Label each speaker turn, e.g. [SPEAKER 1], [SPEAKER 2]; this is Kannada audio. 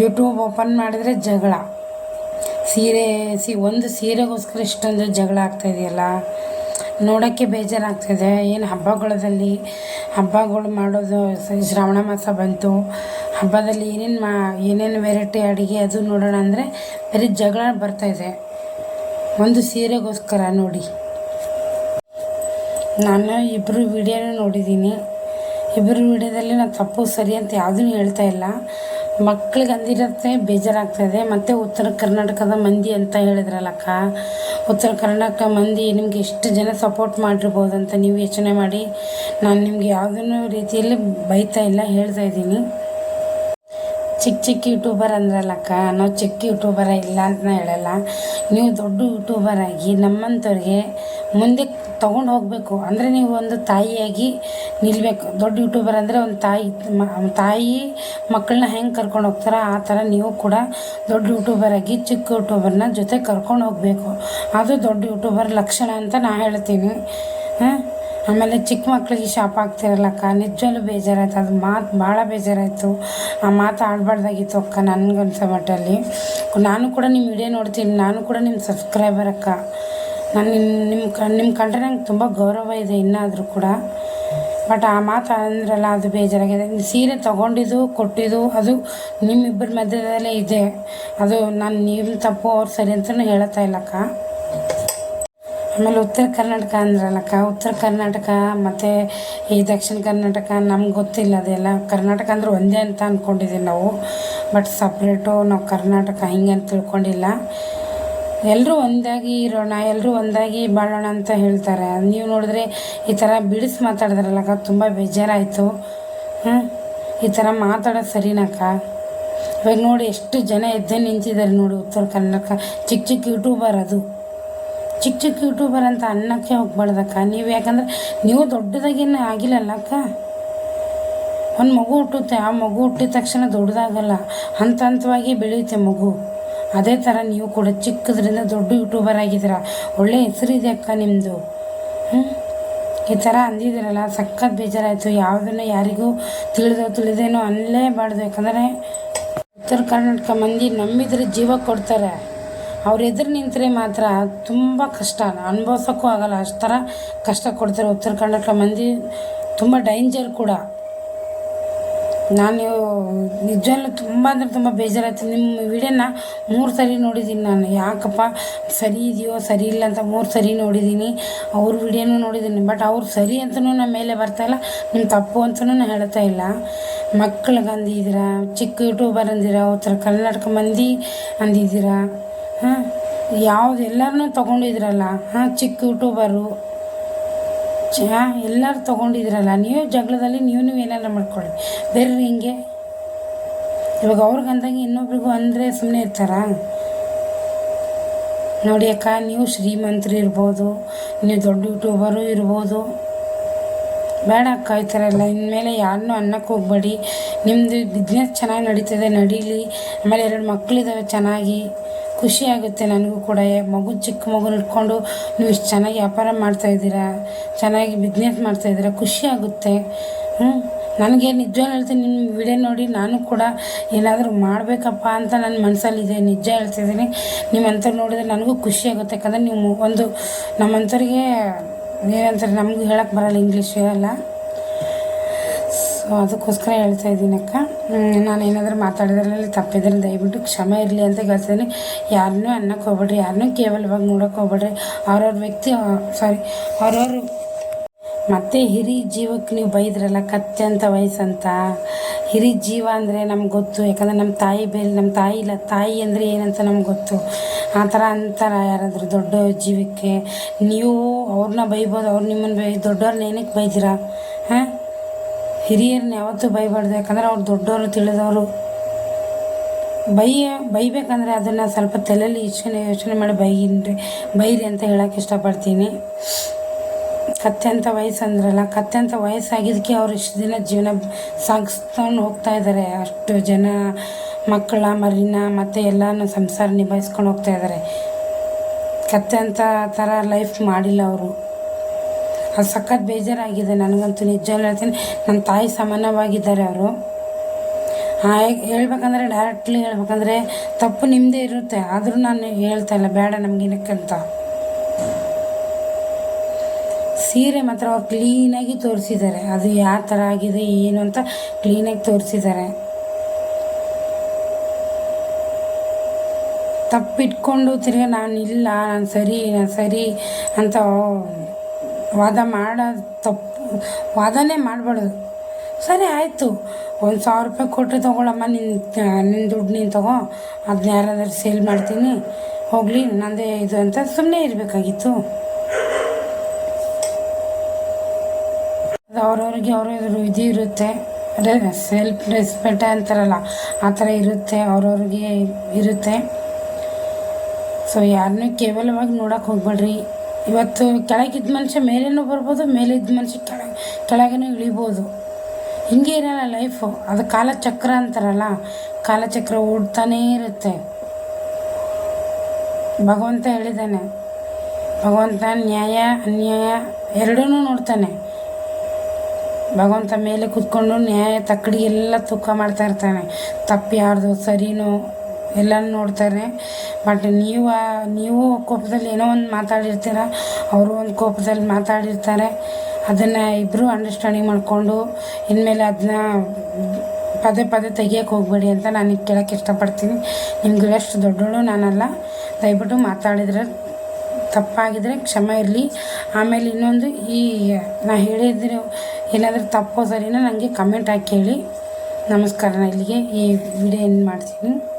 [SPEAKER 1] ಯೂಟ್ಯೂಬ್ ಓಪನ್ ಮಾಡಿದರೆ ಜಗಳ. ಸೀರೆ, ಸಿ, ಒಂದು ಸೀರೆಗೋಸ್ಕರ ಇಷ್ಟೊಂದು ಜಗಳ ಆಗ್ತಾಯಿದೆಯಲ್ಲ ನೋಡೋಕ್ಕೆ ಬೇಜಾರಾಗ್ತಿದೆ. ಏನು ಹಬ್ಬಗಳಲ್ಲಿ ಹಬ್ಬಗಳು ಮಾಡೋದು ಶ್ರಾವಣ ಮಾಸ ಬಂತು. ಹಬ್ಬದಲ್ಲಿ ಏನೇನು ಮಾ, ಏನೇನು ವೆರೈಟಿ ಅಡುಗೆ ಅದು ನೋಡೋಣ ಅಂದರೆ ಬರೀ ಜಗಳ ಬರ್ತಾಯಿದೆ ಒಂದು ಸೀರೆಗೋಸ್ಕರ ನೋಡಿ. ನಾನು ಇಬ್ಬರು ವಿಡಿಯೋನೂ ನೋಡಿದ್ದೀನಿ. ಇಬ್ಬರು ವಿಡಿಯೋದಲ್ಲಿ ನಾನು ತಪ್ಪು, ಸರಿ ಅಂತ ಯಾವುದೂ ಹೇಳ್ತಾ ಇಲ್ಲ. ಮಕ್ಳಿಗೆ ಅಂದಿರತ್ತೆ ಬೇಜಾರಾಗ್ತದೆ ಮತ್ತು ಉತ್ತರ ಕರ್ನಾಟಕದ ಮಂದಿ ಅಂತ ಹೇಳಿದ್ರಲ್ಲಕ್ಕ? ಉತ್ತರ ಕರ್ನಾಟಕ ಮಂದಿ ನಿಮ್ಗೆ ಎಷ್ಟು ಜನ ಸಪೋರ್ಟ್ ಮಾಡಿರ್ಬೋದು ಅಂತ ನೀವು ಯೋಚನೆ ಮಾಡಿ. ನಾನು ನಿಮ್ಗೆ ಯಾವುದನ್ನು ರೀತಿಯಲ್ಲಿ ಬೈತಾ ಇಲ್ಲ, ಹೇಳ್ತಾ ಇದ್ದೀನಿ. ಚಿಕ್ಕ ಚಿಕ್ಕ ಯೂಟ್ಯೂಬರ್ ಅಂದ್ರಲ್ಲಕ್ಕ, ನಾವು ಚಿಕ್ಕ ಯೂಟ್ಯೂಬರ ಇಲ್ಲ ಅಂತ ಹೇಳಲ್ಲ. ನೀವು ದೊಡ್ಡ ಯೂಟ್ಯೂಬರ್ ಆಗಿ ನಮ್ಮಂಥವ್ರಿಗೆ ಮುಂದೆ ತೊಗೊಂಡು ಹೋಗಬೇಕು. ಅಂದರೆ ನೀವು ಒಂದು ತಾಯಿಯಾಗಿ ನಿಲ್ಲಬೇಕು ದೊಡ್ಡ ಯೂಟ್ಯೂಬರ್ ಅಂದರೆ ಒಂದು ತಾಯಿ ತಾಯಿ ಮಕ್ಕಳನ್ನ ಹೆಂಗೆ ಕರ್ಕೊಂಡು ಹೋಗ್ತಾರ, ಆ ಥರ ನೀವು ಕೂಡ ದೊಡ್ಡ ಯೂಟ್ಯೂಬರ್ ಆಗಿ ಚಿಕ್ಕ ಯೂಟ್ಯೂಬರ್ನ ಜೊತೆ ಕರ್ಕೊಂಡು ಹೋಗಬೇಕು. ಅದು ದೊಡ್ಡ ಯೂಟ್ಯೂಬರ್ ಲಕ್ಷಣ ಅಂತ ನಾ ಹೇಳ್ತೀನಿ. ಹಾಂ? ಆಮೇಲೆ ಚಿಕ್ಕ ಮಕ್ಕಳಿಗೆ ಶಾಪ್ ಆಗ್ತಿರಲ್ಲಕ್ಕ ನಿಜವಲ್ಲೂ ಬೇಜಾರಾಯ್ತು. ಅದು ಮಾತು ಭಾಳ ಬೇಜಾರಾಯಿತು. ಆ ಮಾತು ಆಡಬಾರ್ದಾಗಿತ್ತು ಅಕ್ಕ ನನಗನ್ಸೋ ಮಟ್ಟಲ್ಲಿ. ನಾನು ಕೂಡ ನಿಮ್ಮ ವಿಡಿಯೋ ನೋಡ್ತೀನಿ. ನಾನು ಕೂಡ ನಿಮ್ಮ ಸಬ್ಸ್ಕ್ರೈಬರ್ ಅಕ್ಕ. ನಾನು ನಿಮ್ಮ ನಿಮ್ಮ ಕ ನಿಮ್ಮ ಕಂಡ್ರೆ ನಂಗೆ ತುಂಬ ಗೌರವ ಇದೆ ಇನ್ನಾದರೂ ಕೂಡ. ಬಟ್ ಆ ಮಾತು ಅಂದ್ರಲ್ಲ ಅದು ಬೇಜಾರಾಗಿದೆ. ಸೀರೆ ತೊಗೊಂಡಿದ್ದು, ಕೊಟ್ಟಿದ್ದು, ಅದು ನಿಮ್ಮಿಬ್ಬರ ಮಧ್ಯದಲ್ಲೇ ಇದೆ. ಅದು ನಾನು ನೀವು ತಪ್ಪು ಅವ್ರು ಸರಿ ಅಂತಲೂ ಹೇಳ್ತಾ ಇಲ್ಲಕ್ಕ. ಆಮೇಲೆ ಉತ್ತರ ಕರ್ನಾಟಕ ಅಂದ್ರಲ್ಲಕ್ಕ, ಉತ್ತರ ಕರ್ನಾಟಕ ಮತ್ತು ಈ ದಕ್ಷಿಣ ಕರ್ನಾಟಕ ನಮ್ಗೆ ಗೊತ್ತಿಲ್ಲ ಅದೆಲ್ಲ. ಕರ್ನಾಟಕ ಅಂದ್ರೆ ಒಂದೇ ಅಂತ ಅಂದ್ಕೊಂಡಿದ್ದೀವಿ ನಾವು. ಬಟ್ ಸಪ್ರೇಟು ನಾವು ಕರ್ನಾಟಕ ಹಿಂಗೆ ಅಂತ ತಿಳ್ಕೊಂಡಿಲ್ಲ. ಎಲ್ಲರೂ ಒಂದಾಗಿ ಇರೋಣ ಎಲ್ಲರೂ ಒಂದಾಗಿ ಬಾಳೋಣ ಅಂತ ಹೇಳ್ತಾರೆ. ನೀವು ನೋಡಿದ್ರೆ ಈ ಥರ ಬಿಡಿಸಿ ಮಾತಾಡಿದ್ರಲ್ಲಕ್ಕ ತುಂಬ ಬೇಜಾರಾಯಿತು. ಹ್ಞೂ ಈ ಥರ ಮಾತಾಡೋ ಸರಿನಕ್ಕ ಇವಾಗ ನೋಡಿ ಎಷ್ಟು ಜನ ಎದ್ದೆ ನಿಂತಿದ್ದಾರೆ ನೋಡಿ ಉತ್ತರ ಕನ್ನಡಕ್ಕ ಚಿಕ್ಕ ಚಿಕ್ಕ ಯೂಟ್ಯೂಬರ್ ಅದು. ಚಿಕ್ಕ ಚಿಕ್ಕ ಯೂಟ್ಯೂಬರ್ ಅಂತ ಅನ್ನಕ್ಕೆ ಹೋಗ್ಬಾರ್ದಕ್ಕ. ನೀವು ಯಾಕಂದ್ರೆ ನೀವು ದೊಡ್ಡದಾಗೇನು ಆಗಿಲ್ಲಲ್ಲ ಅಕ್ಕ? ಒಂದು ಮಗು ಹುಟ್ಟುತ್ತೆ, ಆ ಮಗು ಹುಟ್ಟಿದ ತಕ್ಷಣ ದೊಡ್ಡದಾಗಲ್ಲ. ಹಂತ ಹಂತವಾಗಿ ಬೆಳೆಯುತ್ತೆ ಮಗು. ಅದೇ ಥರ ನೀವು ಕೂಡ ಚಿಕ್ಕದ್ರಿಂದ ದೊಡ್ಡ ಯೂಟ್ಯೂಬರ್ ಆಗಿದ್ದೀರ. ಒಳ್ಳೆ ಹೆಸರಿದೆ ಅಕ್ಕ ನಿಮ್ಮದು ಹ್ಞೂ ಈ ಥರ ಅಂದಿದ್ದೀರಲ್ಲ, ಸಖತ್ ಬೇಜಾರಾಯಿತು. ಯಾವುದನ್ನು ಯಾರಿಗೂ ತಿಳಿದೋ ತಿಳಿದೇನೋ ಅನ್ನಲೇಬಾರ್ದು ಯಾಕಂದರೆ ಉತ್ತರ ಕರ್ನಾಟಕ ಮಂದಿ ನಂಬಿದ್ರೆ ಜೀವ ಕೊಡ್ತಾರೆ. ಅವ್ರು ಎದುರು ನಿಂತರೆ ಮಾತ್ರ ತುಂಬ ಕಷ್ಟ. ಅನುಭವಿಸೋಕ್ಕೂ ಆಗಲ್ಲ. ಅಷ್ಟು ಥರ ಕಷ್ಟ ಕೊಡ್ತಾರೆ ಉತ್ತರ ಕರ್ನಾಟಕ ಮಂದಿ. ತುಂಬ ಡೇಂಜರ್ ಕೂಡ. ನಾನು ನಿಜವಲ್ಲೂ ತುಂಬ ಅಂದರೆ ತುಂಬ ಬೇಜಾರಾಯ್ತು. ನಿಮ್ಮ ವಿಡಿಯೋನ ಮೂರು ಸರಿ ನೋಡಿದ್ದೀನಿ ನಾನು. ಯಾಕಪ್ಪ? ಸರಿ ಇದೆಯೋ, ಸರಿ ಇಲ್ಲ ಅಂತ ಮೂರು ಸರಿ ನೋಡಿದ್ದೀನಿ ಅವ್ರ ವಿಡಿಯೋನೂ ನೋಡಿದ್ದೀನಿ ಬಟ್ ಅವ್ರು ಸರಿ ಅಂತಲೂ ನಮ್ಮ ಮೇಲೆ ಬರ್ತಾಯಿಲ್ಲ ನಿಮ್ಮ ತಪ್ಪು ಅಂತಲೂ ನಾನು ಹೇಳ್ತಾ ಇಲ್ಲ. ಮಕ್ಳಿಗೆ ಅಂದಿದ್ದೀರಾ ಚಿಕ್ಕ ಯೂಟ್ಯೂಬರ್ ಅಂದಿರ ಉತ್ತರ ಕರ್ನಾಟಕ ಮಂದಿ ಅಂದಿದ್ದೀರ, ಹಾಂ? ಯಾವುದೆಲ್ಲರನ್ನೂ ತೊಗೊಂಡಿದ್ರಲ್ಲ, ಹಾಂ? ಚಿಕ್ಕ ಯೂಟ್ಯೂಬರು ಎಲ್ಲರೂ ತೊಗೊಂಡಿದ್ರಲ್ಲ? ನೀವು ಜಗಳದಲ್ಲಿ ನೀವು ನೀವು ಏನಾರು ಮಾಡ್ಕೊಳ್ಳಿ. ಬೇರೆ ಹಿಂಗೆ. ಇವಾಗ ಅವ್ರಿಗೆ ಅಂದಂಗೆ ಇನ್ನೊಬ್ರಿಗೂ ಅಂದರೆ ಸುಮ್ಮನೆ ಇರ್ತಾರಾ? ನೋಡಿ ಅಕ್ಕ, ನೀವು ಶ್ರೀಮಂತರು ಇರ್ಬೋದು, ನೀವು ದೊಡ್ಡ ಯೂಟ್ಯೂಬರು ಇರ್ಬೋದು. ಬೇಡ ಅಕ್ಕ, ಈ ಥರ ಎಲ್ಲ. ಇನ್ಮೇಲೆ ಯಾರನ್ನೂ ಅನ್ನಕ್ಕೆ ಹೋಗ್ಬೇಡಿ. ನಿಮ್ಮದು ಬಿಸ್ನೆಸ್ ಚೆನ್ನಾಗಿ ನಡೀತದೆ, ನಡೀಲಿ. ಆಮೇಲೆ ಎರಡು ಮಕ್ಕಳಿದ್ದಾವೆ ಚೆನ್ನಾಗಿ. ಖುಷಿ ಆಗುತ್ತೆ ನನಗೂ ಕೂಡ. ಮಗು, ಚಿಕ್ಕ ಮಗುನ ಇಟ್ಕೊಂಡು ನೀವು ಇಷ್ಟು ಚೆನ್ನಾಗಿ ವ್ಯಾಪಾರ ಮಾಡ್ತಾಯಿದ್ದೀರಾ ಚೆನ್ನಾಗಿ ಬಿಸ್ನೆಸ್ ಮಾಡ್ತಾಯಿದ್ದೀರಾ ಖುಷಿ ಆಗುತ್ತೆ ಹ್ಞೂ ನನಗೆ ನಿಜ ಹೇಳ್ತೀನಿ, ನಿಮ್ಮ ವಿಡಿಯೋ ನೋಡಿ ನಾನು ಕೂಡ ಏನಾದರೂ ಮಾಡಬೇಕಪ್ಪ ಅಂತ ನನ್ನ ಮನಸ್ಸಲ್ಲಿದೆ, ನಿಜ ಹೇಳ್ತಿದ್ದೀನಿ. ನಿಮ್ಮಂಥವ್ರು ನೋಡಿದ್ರೆ ನನಗೂ ಖುಷಿ ಆಗುತ್ತೆ ಯಾಕಂದರೆ ನೀವು ಒಂದು ನಮ್ಮಂಥವ್ರಿಗೆ ಏನಂತಾರೆ, ನಮಗೂ ಹೇಳಕ್ಕೆ ಬರಲ್ಲ ಇಂಗ್ಲೀಷ್ ಎಲ್ಲ ಸೊ ಅದಕ್ಕೋಸ್ಕರ ಹೇಳ್ತಾ ಇದ್ದೀನಿ ನಾನು ಏನಾದರೂ ಮಾತಾಡಿದ್ರಲ್ಲಿ ತಪ್ಪಿದ್ರೆ ದಯವಿಟ್ಟು ಕ್ಷಮೆ ಇರಲಿ ಅಂತ ಹೇಳ್ತೀನಿ ಯಾರನ್ನೂ ಅನ್ನಕ್ಕೆ ಹೋಗ್ಬೇಡ್ರಿ ಯಾರನ್ನೂ ಕೇವಲವಾಗಿ ನೋಡೋಕೆ ಹೋಗ್ಬೇಡ್ರಿ. ಅವ್ರವ್ರ ವ್ಯಕ್ತಿ ಸಾರಿ ಅವ್ರವ್ರು. ಮತ್ತೆ ಹಿರಿ ಜೀವಕ್ಕೆ ನೀವು ಬೈದ್ರಲ್ಲ, ಕತ್ತೆ ಅಂತ ವಯಸ್ಸಂತ. ಹಿರಿ ಜೀವ ಅಂದರೆ ನಮ್ಗೆ ಗೊತ್ತು, ಯಾಕಂದರೆ ನಮ್ಮ ತಾಯಿ ಬೇರೆ ನಮ್ಮ ತಾಯಿ ಇಲ್ಲ, ತಾಯಿ ಅಂದರೆ ಏನಂತ ನಮ್ಗೆ ಗೊತ್ತು. ಆ ಥರ ಅಂತಾರ ಯಾರಾದರೂ ದೊಡ್ಡ ಜೀವಕ್ಕೆ. ನೀವು ಅವ್ರನ್ನ ಬೈಬೋದು, ಅವ್ರು ನಿಮ್ಮನ್ನು ಬೈ ದೊಡ್ಡವ್ರನ್ನ ಏನಕ್ಕೆ ಬೈದಿರಾ? ಹಿರಿಯರನ್ನ ಯಾವತ್ತೂ ಬೈಬಾರ್ದು ಯಾಕಂದ್ರೆ ಅವ್ರು ದೊಡ್ಡವರು, ತಿಳಿದವರು. ಬೈಯ ಬೈಬೇಕಂದ್ರೆ ಅದನ್ನು ಸ್ವಲ್ಪ ತಲೆಯಲ್ಲಿ ಯೋಚನೆ ಯೋಚನೆ ಮಾಡಿ ಬೈಗಿನ್ರಿ ಬೈರಿ ಅಂತ ಹೇಳೋಕೆ ಇಷ್ಟಪಡ್ತೀನಿ. ಕತ್ತೆ ಅಂತ ವಯಸ್ಸು ಅಂದ್ರಲ್ಲ ಕತ್ತೆ ಅಂತ ವಯಸ್ಸಾಗಿದ್ದಕ್ಕೆ ಅವ್ರು ಇಷ್ಟು ದಿನ ಜೀವನ ಸಾಗಿಸ್ಕೊಂಡು ಹೋಗ್ತಾ ಇದ್ದಾರೆ ಅಷ್ಟು ಜನ ಮಕ್ಕಳ, ಮರಿನ, ಮತ್ತು ಎಲ್ಲನೂ ಸಂಸಾರ ನಿಭಾಯಿಸ್ಕೊಂಡು ಹೋಗ್ತಾ ಇದ್ದಾರೆ ಕತ್ತೆ ಅಂತ ಥರ ಲೈಫ್ ಮಾಡಿಲ್ಲ ಅವರು. ಅದು ಸಖತ್ ಬೇಜಾರಾಗಿದೆ. ನನಗಂತೂ ನಿಜ ಹೇಳ್ತೀನಿ. ನನ್ನ ತಾಯಿ ಸಮಾನವಾಗಿದ್ದಾರೆ ಅವರು. ಹೇಳ್ಬೇಕಂದ್ರೆ ಡೈರೆಕ್ಟ್ಲಿ ಹೇಳ್ಬೇಕಂದ್ರೆ ತಪ್ಪು ನಿಮ್ಮದೇ ಇರುತ್ತೆ. ಆದರೂ ನಾನು ಹೇಳ್ತಾ ಇಲ್ಲ. ಬೇಡ ನಮಗಿನಕ್ಕಂತ ಸೀರೆ ಮಾತ್ರ ಅವ್ರು ಕ್ಲೀನಾಗಿ ತೋರಿಸಿದ್ದಾರೆ. ಅದು ಯಾವ ಥರ ಆಗಿದೆ, ಏನು ಅಂತ ಕ್ಲೀನಾಗಿ ತೋರಿಸಿದ್ದಾರೆ. ತಪ್ಪಿಟ್ಕೊಂಡು ತಿರ್ಗಿ ನಾನು ಇಲ್ಲ ನಾನು ಸರಿ ನಾನು ಸರಿ ಅಂತ ವಾದ ಮಾಡೋದು ತಪ್ಪು ವಾದನೇ ಮಾಡಬಾರ್ದು. ಸರಿ, ಆಯಿತು. ಒಂದು ಸಾವಿರ ರೂಪಾಯಿ ಕೊಟ್ಟರೆ ತೊಗೊಳಮ್ಮ ನಿನ್ನ ನಿನ್ನ ದುಡ್ಡು ನೀನು ತಗೋ. ಅದನ್ನ ಯಾರಾದ್ರೂ ಸೇಲ್ ಮಾಡ್ತೀನಿ. ಹೋಗಲಿ, ನಂದೇ ಇದು ಅಂತ ಸುಮ್ಮನೆ ಇರಬೇಕಾಗಿತ್ತು. ಅದು ಅವ್ರವ್ರಿಗೆ ಅವ್ರವ್ರ ಇದು ಇರುತ್ತೆ. ಸೆಲ್ಫ್ ರೆಸ್ಪೆಕ್ಟ್ ಅಂತಾರಲ್ಲ, ಆ ಥರ ಇರುತ್ತೆ, ಅವ್ರವ್ರಿಗೆ ಇರುತ್ತೆ. ಸೊ ಯಾರನ್ನೂ ಕೇವಲವಾಗಿ ನೋಡೋಕೆ ಹೋಗ್ಬೇಡ್ರಿ. ಇವತ್ತು ಕೆಳಗಿದ್ದ ಮನುಷ್ಯ ಮೇಲೇನೂ ಬರ್ಬೋದು, ಮೇಲಿದ್ದ ಮನುಷ್ಯ ಕೆಳ, ಕೆಳಗೇನೂ ಇಳಿಬೋದು. ಹಿಂಗೆ ಇರಲ್ಲ ಲೈಫು ಅದು ಕಾಲಚಕ್ರ ಅಂತಾರಲ್ಲ, ಕಾಲಚಕ್ರ ಓಡ್ತಾನೇ ಇರುತ್ತೆ. ಭಗವಂತ ಹೇಳಿದ್ದಾನೆ, ಭಗವಂತ ನ್ಯಾಯ, ಅನ್ಯಾಯ ಎರಡೂ ನೋಡ್ತಾನೆ. ಭಗವಂತ ಮೇಲೆ ಕೂತ್ಕೊಂಡು ನ್ಯಾಯ, ತಕ್ಕಡಿ ಎಲ್ಲ ತೂಕ ಮಾಡ್ತಾ ಇರ್ತಾನೆ. ತಪ್ಪು ಯಾರ್ದು ಸರಿನೋ ಎಲ್ಲನೂ ನೋಡ್ತಾರೆ. ಬಟ್ ನೀವು ನೀವು ಕೋಪದಲ್ಲಿ ಏನೋ ಒಂದು ಮಾತಾಡಿರ್ತೀರ, ಅವರು ಒಂದು ಕೋಪದಲ್ಲಿ ಮಾತಾಡಿರ್ತಾರೆ. ಅದನ್ನು ಇಬ್ಬರು ಅಂಡರ್ಸ್ಟ್ಯಾಂಡಿಂಗ್ ಮಾಡಿಕೊಂಡು, ಇನ್ಮೇಲೆ ಅದನ್ನ ಪದೇ ಪದೇ ತೆಗಿಯೋಕೆ ಹೋಗಬೇಡಿ ಅಂತ ನಾನು ಕೇಳೋಕ್ಕೆ ಇಷ್ಟಪಡ್ತೀನಿ. ನಿಮ್ಗೆ ಎಷ್ಟು ದೊಡ್ಡವಳು ನಾನಲ್ಲ. ದಯವಿಟ್ಟು ಮಾತಾಡಿದರೆ ತಪ್ಪಾಗಿದ್ದರೆ ಕ್ಷಮೆ ಇರಲಿ. ಆಮೇಲೆ ಇನ್ನೊಂದು ಈ, ನಾ ಹೇಳಿದ್ರೆ ಏನಾದರೂ ತಪ್ಪೋ ಸರಿನಾ ನನಗೆ ಕಮೆಂಟ್ ಹಾಕಿ ಹೇಳಿ. ನಮಸ್ಕಾರ ಇಲ್ಲಿಗೆ ಈ ವಿಡಿಯೋ ಏನು ಮಾಡ್ತೀನಿ.